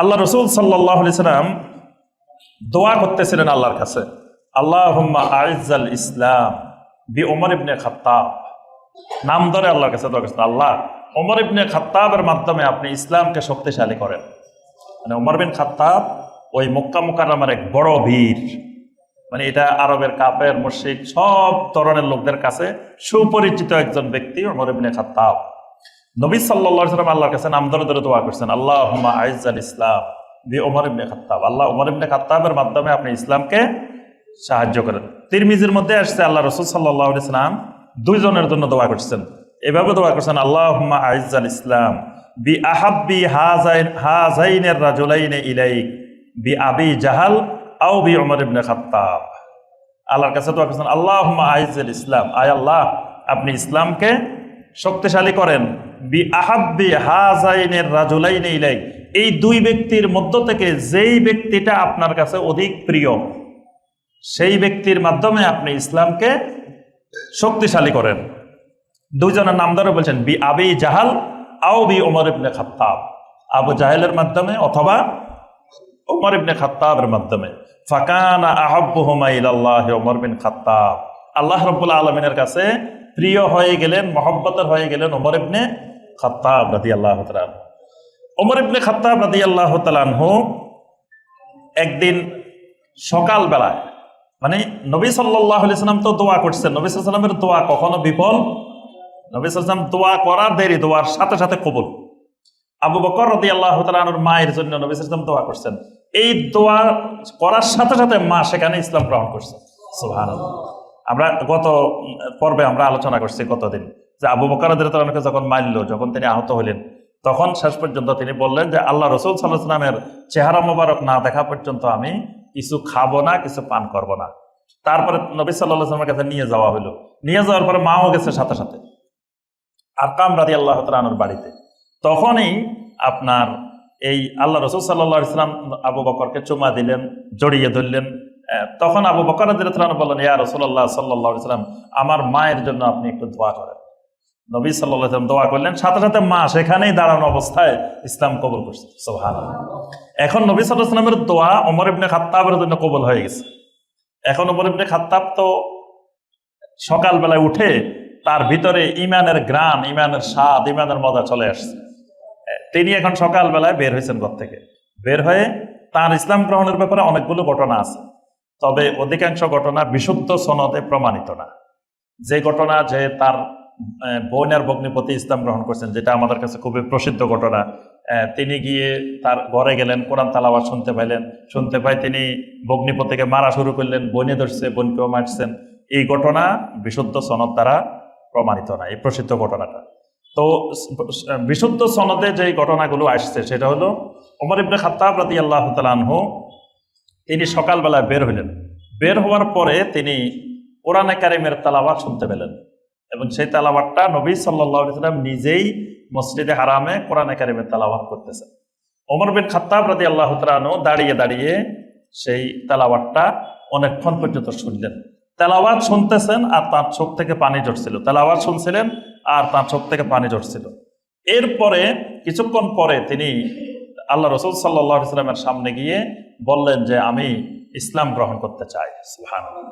আল্লাহ রসুল সাল্লাহ সাল্লাম দোয়া করতেছিলেন আল্লাহর কাছে। আল্লাহ আইজাল ইসলাম বি ওমর ইবনে খাত্তাব। নাম ধরে আল্লাহর কাছে দোয়া করছেন, আল্লাহ ওমর ইবনে খাত্তাবের মাধ্যমে আপনি ইসলামকে শক্তিশালী করেন। মানে ওমর বিন খাত্তাব ওই মক্কা মুকাররমার এক বড় বীর। মানে এটা আরবের কাপের মুশিক সব ধরনের লোকদের কাছে সুপরিচিত একজন ব্যক্তি ওমর ইবনে খাত্তাব। নবী আলাইহি সাল্লাম আল্লাহর কাছে নাম ধরে ধরে দোয়া করছেন, আল্লাহুম্মা আইজাল ইসলাম B Omar ibn Khattab. Allah Omar ibn খাত্তাবের মাধ্যমে আপনি ইসলামকে সাহায্য করেন। তিরমিজির মধ্যে আসছে, আল্লাহ রসুল সাল্লাহ ইসলাম দুইজনের জন্য দোয়া করছেন। এভাবে দোয়া করছেন, আল্লাহুম্মা আইজাল ইসলাম বি আহাব্বি হাজাইন হাজাইনের রাজুলাইনে ইলাইক বি আবি জাহাল আও বি ওমর ইবনে খাত্তাব। আল্লাহর কাছে দোয়া করছেন, আল্লাহুম্মা আইজাল ইসলাম। আয় আল্লাহ, আপনি ইসলামকে শক্তিশালী করেন। বি আহাব্বি হাজাইনের রাজুলাইনে ইলাই। এই দুই ব্যক্তির মধ্য থেকে যেই ব্যক্তিটা আপনার কাছে অধিক প্রিয়, সেই ব্যক্তির মাধ্যমে আপনি ইসলামকে শক্তিশালী করেন। দুইজনের নাম ধরে বলছেন, বি আবি জাহাল, আও বি ওমর ইবনে খাত্তাব। আবু জাহেলের মাধ্যমে অথবা ওমর ইবনে খাত্তাবের মাধ্যমে। ফাকানা আহাব্বুহুমা ইলাল্লাহ ওমর বিন খাত্তাব। আল্লাহ রাব্বুল আলমিনের কাছে প্রিয় হয়ে গেলেন, মহব্বতের হয়ে গেলেন ওমর ইবনে খাত্তাব রাদিয়াল্লাহু তাআলা ওমর ইবনে খাত্তাব রাদিয়াল্লাহু তাআলা আনহু একদিন সকালবেলায় মানে নবী সাল্লাহ সাল্লাম তো দোয়া করছেন, নবী সাল্লামের দোয়া কখনো বিফল? নবী সাল্লাম দোয়া করার দেরি, দোয়ার সাথে সাথে কবুল। আবু বকর রদি আল্লাহ তালুর মায়ের জন্য নবী সাল্লাম দোয়া করছেন। এই দোয়া করার সাথে সাথে মা সেখানে ইসলাম গ্রহণ করছেন সুহান আমরা গত পর্বে আমরা আলোচনা করছি কতদিন যে আবু বকর তালকে যখন মারল, যখন তিনি আহত হলেন তখন শেষ পর্যন্ত তিনি বললেন যে, আল্লাহ রসুল সাল্লাহ সাল্লামের চেহারা মোবারক না দেখা পর্যন্ত আমি কিছু খাব না, কিছু পান করব না। তারপরে নবী সাল্লাহামের কাছে নিয়ে যাওয়া হলো নিয়ে যাওয়ার পরে মাও গেছে সাথে সাথে। আকাম রাজি আল্লাহ তালুর বাড়িতে। তখনই আপনার এই আল্লাহ রসুল সাল্লাহ ইসলাম আবু বকরকে চুমা দিলেন, জড়িয়ে ধরলেন তখন আবু বকর রাদিয়াল্লাহু বললেন, ইয়া রসুল্লাহ সাল্লাহ ইসলাম আমার মায়ের জন্য আপনি একটু দোয়া করেন। নবী সাল্লাহ ইসলাম দোয়া করলেন, সাথে সাথে মা সেখানেই দাঁড়ানো অবস্থায় ইসলাম কবুল করছে। সোহান এখন নবী সাল্লাহামের দোয়া অমর ইবনে খাত্তাবের জন্য কবল হয়ে গেছে। এখন অমর ইবনে খাত্তাব তো সকালবেলায় উঠে তার ভিতরে ইমানের গ্রাম ইমানের স্বাদ, ইমানের মজা চলে আসছে। তিনি এখন সকালবেলায় বের হয়েছেন ঘর থেকে। বের হয়ে তার ইসলাম গ্রহণের ব্যাপারে অনেকগুলো ঘটনা আছে। তবে অধিকাংশ ঘটনা বিশুদ্ধ সনদে প্রমাণিত না। যে ঘটনা যে তার বোনের ভগ্নিপতি ইসলাম গ্রহণ করছেন, যেটা আমাদের কাছে খুবই প্রসিদ্ধ ঘটনা তিনি গিয়ে তার ঘরে গেলেন, কোরআন তালাওয়াত শুনতে পাইলেন, শুনতে পাই তিনি ভগ্নিপতিকে মারা শুরু করলেন, বনে ধরছে, বোনকেও মারছেন। এই ঘটনা বিশুদ্ধ সনদ দ্বারা প্রমাণিত না, এই প্রসিদ্ধ ঘটনাটা। তো বিশুদ্ধ সনদে যে ঘটনাগুলো আসছে, সেটা হলো ওমর ইবনে খাত্তাব রাদি আল্লাহ তালানহু তিনি সকালবেলায় বের হইলেন। বের হওয়ার পরে তিনি কোরআনে কারিমের তালাবাত শুনতে পেলেন এবং সেই তালাবাতটা নবী সাল্লাম নিজেই মসজিদে হারামে কোরআনে কারিমের তালাবাত করতেছেন। ওমর বিন খাত্তাব রাদি আল্লাহ তালানহু দাঁড়িয়ে দাঁড়িয়ে সেই তালাবাতটা অনেকক্ষণ পর্যন্ত শুনলেন। তেলাওয়াত শুনতেছেন আর তার চোখ থেকে পানি ঝরছিল। তেলাওয়াত শুনছিলেন আর তার চোখ থেকে পানি ঝরছিল। এরপরে কিছুক্ষণ পরে তিনি আল্লাহ রসুল সাল্লাহ ইসলামের সামনে গিয়ে বললেন যে আমি ইসলাম গ্রহণ করতে চাই। সুবহানাল্লাহ।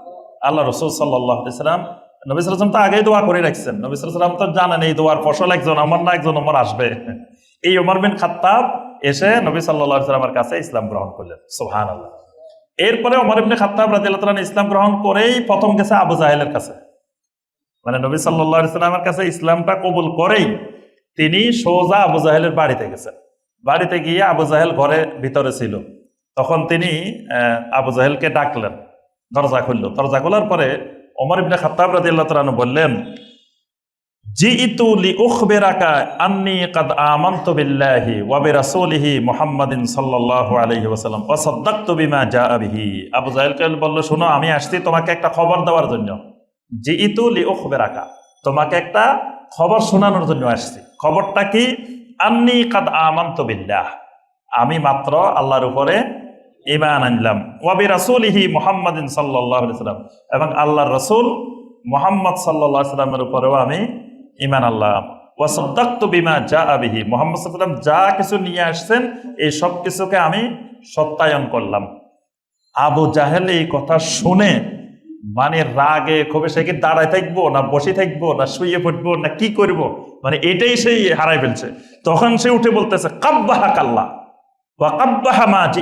আল্লাহ রসুল সাল্লাহ ইসলাম নবী তো আগেই দোয়া করে রাখছেন। নবী তো জানেন এই দোয়ার ফসল একজন, আমার না একজন ওমর আসবে। এই ওমর বিন খাত্তাব এসে নবী সাল্লাহ ইসলামের কাছে ইসলাম গ্রহণ করলেন। সুহান আল্লাহ এরপরে ওমর ইবনে খাত্তাব রাদিয়াল্লাহু তাআলা ইসলাম গ্রহণ করেই প্রথম গেছে আবু জাহেলের কাছে। মানে নবী সাল্লাল্লাহু আলাইহি সাল্লামের কাছে ইসলামটা কবুল করেই তিনি সোজা আবু জাহেলের বাড়িতে গেছেন। বাড়িতে গিয়ে আবু জাহেল ঘরে ভিতরে ছিল। তখন তিনি আবু জাহেলকে ডাকলেন, দরজা খুলল। দরজা খোলার পরে ওমর ইবনে খাত্তাব রাদিয়াল্লাহু তাআলা বললেন, জিইতু লিউখবিরাকা আন্নী কাদ বিল্লাহি বলল, শোনো, আমি আসছি তোমাকে একটা খবর দেওয়ার জন্য। জি জিইতু লিউখবিরাকা, তোমাকে একটা খবর শোনানোর জন্য আসছি। খবরটা কি? আন্নী কাদ আমানতু আমি মাত্র আল্লাহর উপরে ইমান আনলাম। ওয়া বিরাসূলিহি মুহাম্মাদিন সাল্লাল্লাহু আলাইহি ওয়াসাল্লাম এবং আল্লাহর রাসূল মোহাম্মদ সাল্লাহ সাল্লামের উপরেও আমি ইমান আল্লাহ ওয়াসদ্দাক্ত বিমা যা আবিহি মোহাম্মদ সাল্লাম যা কিছু নিয়ে আসছেন, এই সব কিছুকে আমি সত্যায়ন করলাম। আবু জাহেল এই কথা শুনে মানে রাগে ক্ষোভে সে কি দাঁড়ায় থাকব, না বসে থাকব, না শুয়ে পড়ব, না কি করব? মানে এটাই সেই হারাই ফেলছে। তখন সে উঠে বলতেছে কাব্বাহা কাল্লা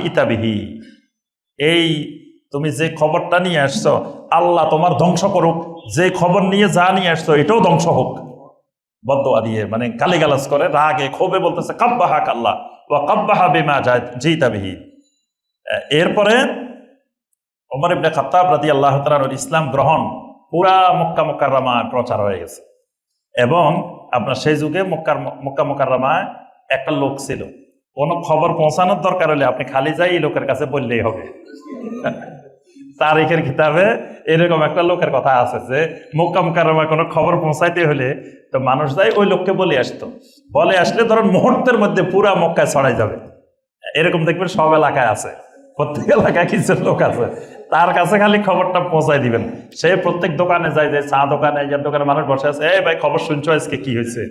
ইতাবিহি এই তুমি যে খবরটা নিয়ে আসছো, আল্লাহ তোমার ধ্বংস করুক, যে খবর নিয়ে যা নিয়ে আসছো, এটাও ধ্বংস হোক। বদোয়া দিয়ে মানে গালিগালাজ করে, রাগে, ক্ষোভে বলতেছে, কাব্বাহা কাল্লা বা কাব্বাহা বেমা জিতাবিহি এরপরে ওমর ইবনে খাত্তাব রাদি আল্লাহ তালার ইসলাম গ্রহণ পুরা মক্কা মোকাররামা প্রচার হয়ে গেছে। এবং আপনার সেই যুগে মক্কার মক্কা মোকাররামায় একটা লোক ছিল। কোনো খবর পৌঁছানোর দরকার হলে আপনি খালি যাই এই লোকের কাছে বললেই হবে। তারিখের কিতাবে এরকম একটা লোকের কথা আছে যে মোকাম কারমা কোনো খবর পৌঁছাইতে হলে তো মানুষ যাই ওই লোককে বলে আসতো। বলে আসলে ধরুন মুহূর্তের মধ্যে পুরা মক্কায় ছড়াই যাবে। এরকম দেখবেন সব এলাকায় আছে। প্রত্যেক এলাকায় কিছু লোক আছে। তার কাছে খালি খবরটা পৌঁছাই দিবেন। সে প্রত্যেক দোকানে যায়, যে চা দোকানে ইয়ার দোকানে মানুষ বসে আছে, এই ভাই, খবর শুনছো আজকে কি হয়েছে?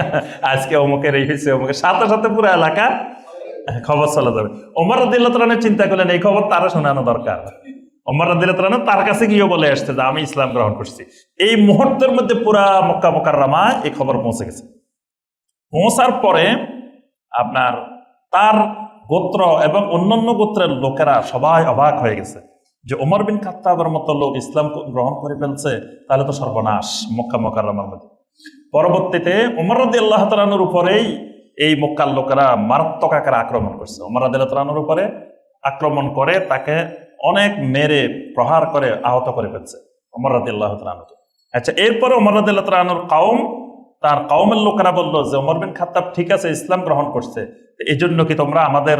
আজকে অমুকের এই হয়েছে, অমুকের। সাথে সাথে পুরো এলাকা খবর চলে যাবে। ওমর দিল্লাতরানের চিন্তা করলেন, এই খবর তারা শোনানো দরকার। ওমর দিল্লাতরান তার কাছে গিয়ে বলে আসছে যে, আমি ইসলাম গ্রহণ করছি। এই মুহূর্তের মধ্যে পুরা মক্কা মক্কার রামা এই খবর পৌঁছে গেছে। পৌঁছার পরে আপনার তার গোত্র এবং অন্যান্য গোত্রের লোকেরা সবাই অবাক হয়ে গেছে। যে ওমর বিন খাত্তাবের মতো লোক ইসলাম গ্রহণ করে ফেলছে, তাহলে তো সর্বনাশ, মক্কা মকার মধ্যে পরবর্তীতে ওমর রদি আল্লাহ তালানুর উপরেই এই মক্কার লোকেরা মারাত্মক আকারে আক্রমণ করছে। ওমর রদি আল্লাহ তালানুর উপরে আক্রমণ করে তাকে অনেক মেরে প্রহার করে আহত করে ফেলছে ওমর রদি আল্লাহ তালানুকে আচ্ছা এরপরে ওমর রদি আল্লাহ তালানুর কাউম তার কাউমের লোকেরা বলল যে ওমর বিন খাত্তাব ঠিক আছে, ইসলাম গ্রহণ করছে। এই জন্য কি তোমরা আমাদের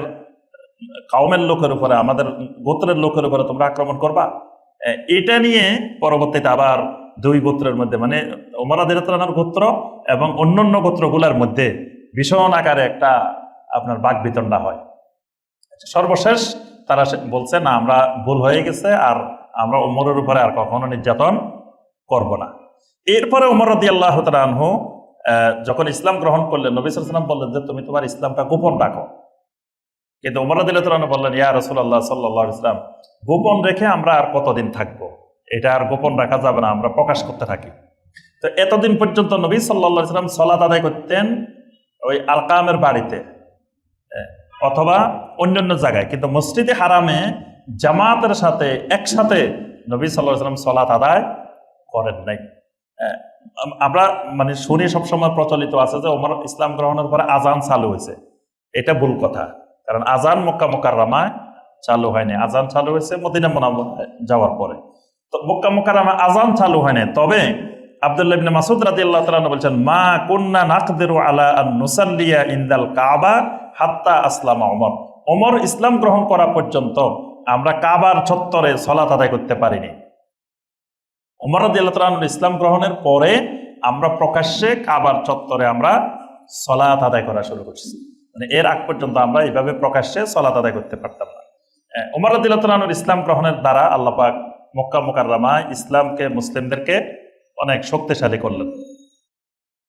কাউমের লোকের উপরে আমাদের গোত্রের লোকের উপরে তোমরা আক্রমণ করবা? এটা নিয়ে পরবর্তীতে আবার দুই গোত্রের মধ্যে মানে ওমরাদের গোত্র এবং অন্যান্য গোত্রগুলোর মধ্যে ভীষণ আকারে একটা আপনার বাঘ বিতণ্ডা হয়। সর্বশেষ তারা বলছে না আমরা ভুল হয়ে গেছে আর আমরা ওমরের উপরে আর কখনো নির্যাতন করব না। এরপরে ওমর রদি আল্লাহ আহ, যখন ইসলাম গ্রহণ করলেন নবী সালাম বললেন যে তুমি তোমার ইসলামটা গোপন রাখো। কিন্তু ওমর রদি আল্লাহ বললেন, ইয়া রসুল্লাহ সাল্লাহ ইসলাম গোপন রেখে আমরা আর কতদিন থাকব? এটা আর গোপন রাখা যাবে না, আমরা প্রকাশ করতে থাকি। তো এতদিন পর্যন্ত নবী সাল্লাহ ইসলাম সলাত আদায় করতেন ওই আলকামের বাড়িতে অথবা অন্যান্য জায়গায়। কিন্তু মসজিদে হারামে জামাতের সাথে, একসাথে নবী সাল্লাহ ইসলাম সলাত আদায় করেন নাই। আমরা মানে শুনি সবসময় প্রচলিত আছে যে ওমর ইসলাম গ্রহণের পরে আজান চালু হয়েছে। এটা ভুল কথা। কারণ আজান মক্কা মক্কার রামায় চালু হয়নি। আজান চালু হয়েছে মদিনা মোনাম যাওয়ার পরে। তো মক্কা মক্কার রামা আজান চালু হয়নি তবে মাসুদ মা আলা হাত্তা ওমর। ওমর ইসলাম গ্রহণ করা পর্যন্ত আমরা কাবার করতে পারিনি। ইসলাম গ্রহণের পরে আমরা প্রকাশ্যে কাবার চত্বরে আমরা সলাত আদায় করা শুরু করছি। মানে এর আগ পর্যন্ত আমরা এইভাবে প্রকাশ্যে সলাত আদায় করতে পারতাম না। উমর ওমর ইসলাম গ্রহণের দ্বারা আল্লাপাক মক্কা মোকাররামা ইসলামকে, মুসলিমদেরকে অনেক শক্তিশালী করলেন।